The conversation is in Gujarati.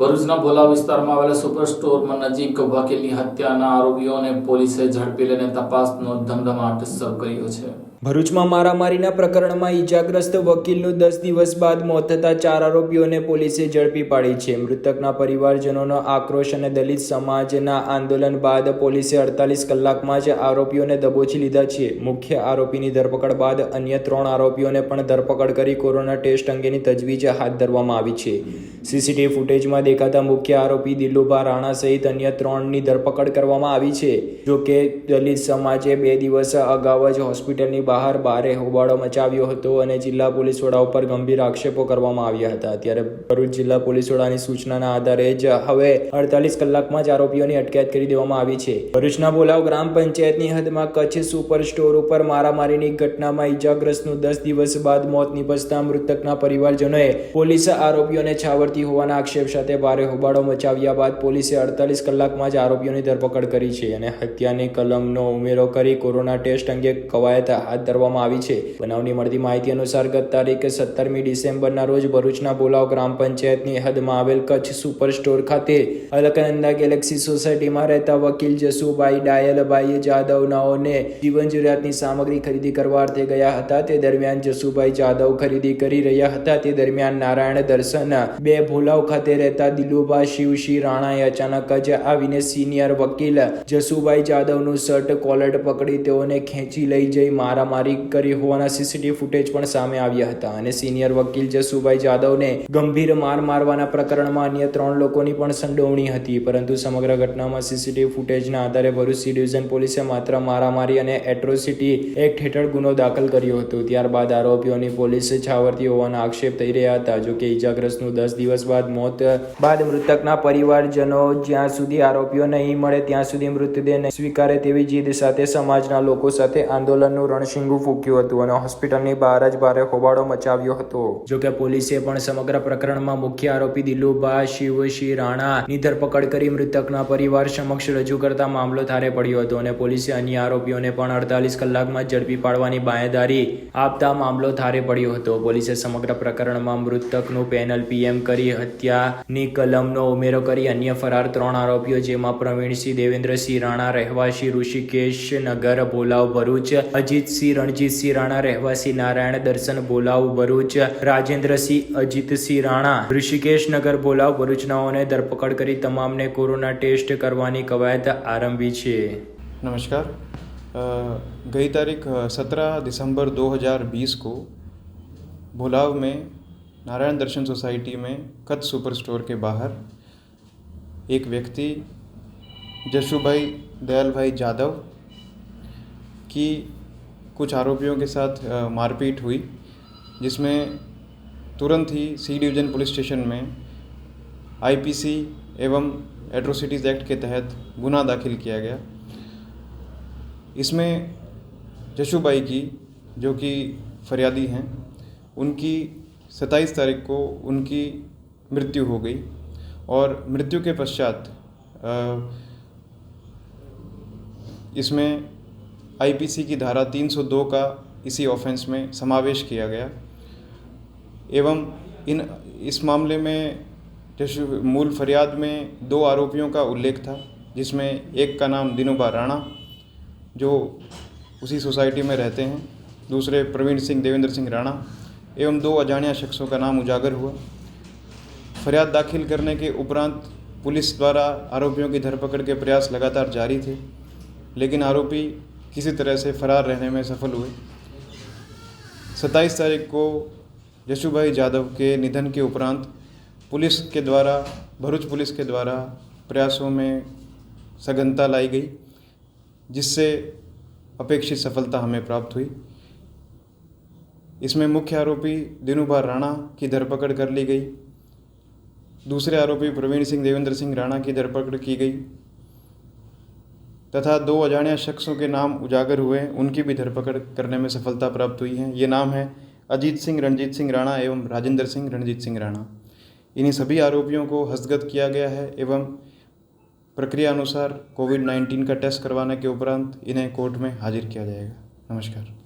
ભરૂચના ભોલા વિસ્તારમાં આવેલા સુપર સ્ટોરમાં નજીક વકીલની હત્યાના આરોપીઓને પોલીસે ઝડપી લઈને તપાસનો ધમધમાટ શરૂ કર્યો છે. ભરૂચમાં મારામારીના પ્રકરણમાં ઈજાગ્રસ્ત વકીલનું દસ દિવસ બાદ મોત થતા ચાર આરોપીઓને પોલીસે ઝડપી પાડી છે. મૃતકના પરિવારજનોનો આક્રોશ અને દલિત સમાજના આંદોલન બાદ પોલીસે અડતાલીસ કલાકમાં જ આરોપીઓને દબોચી લીધા છે. મુખ્ય આરોપીની ધરપકડ બાદ અન્ય ત્રણ આરોપીઓને પણ ધરપકડ કરી કોરોના ટેસ્ટ અંગેની તજવીજ હાથ ધરવામાં આવી છે. સીસીટીવી ફૂટેજમાં દેખાતા મુખ્ય આરોપી દિલુભા રાણા સહિત અન્ય ત્રણની ધરપકડ કરવામાં આવી છે. જોકે દલિત સમાજે બે દિવસ અગાઉ જ હોસ્પિટલની બહાર બારે હોબાળો મચાવ્યો હતો અને જિલ્લા પોલીસ વડા ઉપર ગંભીર આક્ષેપો કરવામાં આવ્યા હતા. ત્યારે ભરૂચ જિલ્લા પોલીસ વડાની સૂચનાના આધારે જ હવે અડતાલીસ કલાકમાં જ આરોપીઓની અટકાયત કરી દેવામાં આવી છે. ભરૂચના બોલાવ ગ્રામ પંચાયતની હદમાં કચ્છ સુપર સ્ટોર ઉપર મારામારીની ઘટનામાં ઇજાગ્રસ્તનું દસ દિવસ બાદ મોત નિપજતા મૃતકના પરિવારજનોએ પોલીસ આરોપીઓને છાવરતી હોવાના આક્ષેપ સાથે ભારે હોબાળો મચાવ્યા બાદ પોલીસે અડતાલીસ કલાકમાં જ આરોપીઓની ધરપકડ કરી છે અને હત્યાની કલમનો ઉમેરો કરી કોરોના ટેસ્ટ અંગે કવાયત હાથ ધરવામાં આવી છે. બનાવની મળતી માહિતી અનુસાર ગત તારીખ સત્તરમી ડિસેમ્બરના રોજ ભરૂચના બોલાવ ગ્રામ પંચાયતની હદમાં આવેલ કચ્છ સુપર સ્ટોર ખાતે અલકનંદા ગેલેક્સી સોસાયટીમાં રહેતા વકીલ જસુભાઈ ડાયલભાઈ જાદવનાઓને જીવન જરૂરિયાતની સામગ્રી ખરીદી કરવા અર્થે ગયા હતા. તે દરમિયાન જસુભાઈ જાદવ ખરીદી કરી રહ્યા હતા. તે દરમિયાન નારાયણ દર્શન બે ભોલાવ ખાતે રહેતા દિલુભા, શિવશી, રાણાએ અચાનક જ આવીને સિનિયર વકીલ જસુભાઈ જાદવનું શર્ટ કોલર પકડી તેઓને ખેંચી લઈ જઈ મારામારી કરી હોવાના સીસીટીવી ફૂટેજ પણ સામે આવ્યા હતા અને સિનિયર વકીલ જસુભાઈ જાદવને ગંભીર માર મારવાના પ્રકરણમાં અન્ય ત્રણ લોકોની પણ સંડોવણી હતી, પરંતુ સમગ્ર ઘટનામાં સીસીટીવી ફૂટેજના આધારે ભરૂચ સી ડિવિઝન પોલીસે માત્ર મારામારી અને એટ્રોસિટી એક્ટ હેઠળ ગુનો દાખલ કર્યો હતો. ત્યારબાદ આરોપીઓની પોલીસે છાવરતી હોવાના આક્ષેપ થઈ રહ્યા હતા, જોકે ઈજાગ્રસ્તનું દસ દિવસ બાદ મોત બાદ મૃતકના પરિવારજનો જ્યાં સુધી આરોપીઓ નહીં મળે, ત્યાં સુધી મૃતદેહને સ્વીકારે તેવી જીદ સાથે સમાજના લોકો સાથે આંદોલનનું રણશીંગું ફૂક્યું હતું અને હોસ્પિટલની બહાર જ ભારે હોબાળો મચાવ્યો હતો. જોકે પોલીસે પણ સમગ્ર પ્રકરણમાં મુખ્ય આરોપી દિલુભા શિવશી રાણાની ધરપકડ કરી મૃતકના પરિવાર સમક્ષ રજૂ કરતા મામલો થારે પડ્યો હતો અને પોલીસે અન્ય આરોપીઓને પણ અડતાલીસ કલાકમાં ઝડપી પાડવાની બાંયધારી આપતા મામલો થારે પડ્યો હતો. પોલીસે સમગ્ર પ્રકરણમાં મૃતકનું પેનલ પીએમ કરી હત્યાની કલમનો ઉમેરો કરી અન્ય ફરાર ત્રણ આરોપીઓ જેમાં પ્રવીણસિંહ દેવેન્દ્રસિંહ રાણા રહેવાસી ઋષિકેશ નગર ભોલાવ ભરૂચ અજીતસિંહ રણજીતસિંહ રાણા રહેવાસી નારાયણ દર્શન ભોલાવ ભરૂચ રાજેન્દ્રસિંહ અજીતસિંહ રાણા ઋષિકેશ નગર ભોલાવ ભરૂચનાઓને ધરપકડ કરી તમામને કોરોના ટેસ્ટ કરવાની કવાયત આરંભી છે नमस्कार अ, गई तारीख सत्रह दिसंबर 2020 को भुलाव में नारायण दर्शन सोसाइटी में कच्छ सुपर स्टोर के बाहर एक व्यक्ति, जशुभाई दयाल भाई जादव की कुछ आरोपियों के साथ मारपीट हुई, जिसमें तुरंत ही सी डिवीज़न पुलिस स्टेशन में आईपीसी एवं एट्रोसिटीज़ एक्ट के तहत गुना दाखिल किया गया। इसमें जशुबाई की, जो कि फरियादी हैं, उनकी सत्ताईस तारीख को उनकी मृत्यु हो गई और मृत्यु के पश्चात इसमें आईपीसी की धारा 302 का इसी ऑफेंस में समावेश किया गया। एवं इन, इस मामले में जशु मूल फरियाद में दो आरोपियों का उल्लेख था, जिसमें एक का नाम दिनुबा राणा, जो उसी सोसाइटी में रहते हैं। दूसरे प्रवीण सिंह, देवेंद्र सिंह राणा एवं दो अजाण्या शख्सों का नाम उजागर हुआ। फरियाद दाखिल करने के उपरांत पुलिस द्वारा आरोपियों की धरपकड़ के प्रयास लगातार जारी थे, लेकिन आरोपी किसी तरह से फरार रहने में सफल हुए। सत्ताईस तारीख को यशुभाई जादव के निधन के उपरांत पुलिस के द्वारा, भरूच पुलिस के द्वारा प्रयासों में सघनता लाई गई, जिससे अपेक्षित सफलता हमें प्राप्त हुई। इसमें मुख्य आरोपी दिनुभा राणा की धरपकड़ कर ली गई। दूसरे आरोपी प्रवीण सिंह, देवेंद्र सिंह राणा की धरपकड़ की गई। तथा दो अजाण्या शख्सों के नाम उजागर हुए, उनकी भी धरपकड़ करने में सफलता प्राप्त हुई है। ये नाम है अजीत सिंह, रणजीत सिंह राणा एवं राजेंद्र सिंह, रणजीत सिंह राणा। इन्हीं सभी आरोपियों को हस्तगत किया गया है एवं प्रक्रिया अनुसार कोविड 19 का टेस्ट करवाने के उपरांत इन्हें कोर्ट में हाजिर किया जाएगा। नमस्कार।